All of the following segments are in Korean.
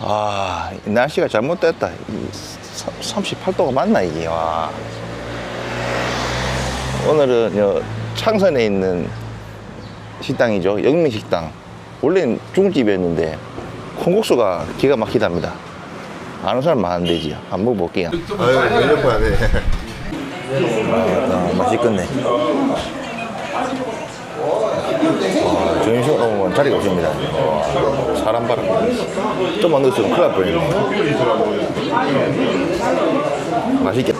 아, 이 날씨가 잘못됐다. 이 38도가 맞나, 이게. 와. 오늘은 여 창선에 있는 식당이죠. 영민식당. 원래는 중국집이었는데, 콩국수가 기가 막히답니다. 아는 사람 많은데지. 한번 먹어볼게요. 아유, 면역해야 돼. 아, 맛있겠네. 와, 점심 오면 자리가 없습니다. 와, 사람 봐라. 좀만 더 있으면 큰일 날 뻔했네. 맛있겠다.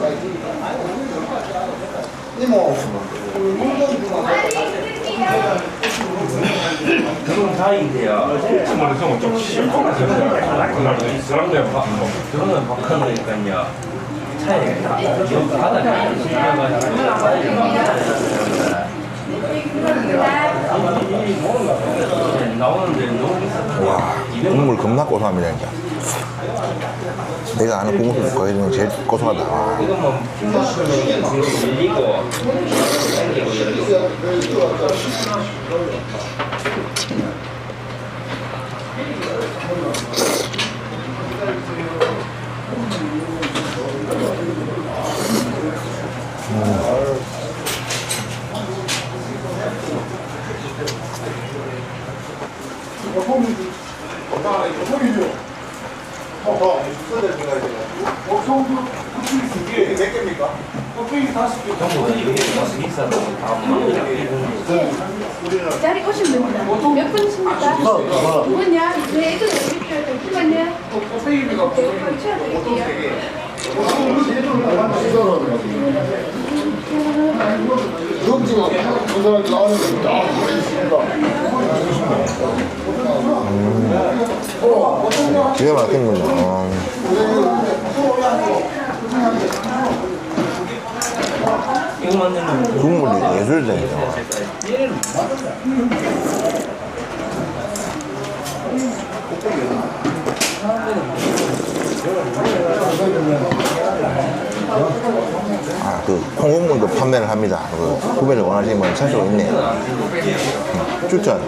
그건 다인데요. 좀이 사람들 막 그거는 바꿔놓으니까요. 차에 바닥에 겁나 고소합니다. 내가 아는 국물 거기 중에 제일 고소하다. 와. 뭐 이렇게. 다만 자리 오시면 됩니다. 몇 분이십니까? 두 분이야? 네, 이거 드릴게요. 잠시만요. 이거 치워드릴게요. 기가 막힙니다. 어. 이거 만드는 국물이 예술적이죠. 아, 그 콩국물도 판매를 합니다. 그 구매를 원하시는 분살수 있네요. 음, 추천.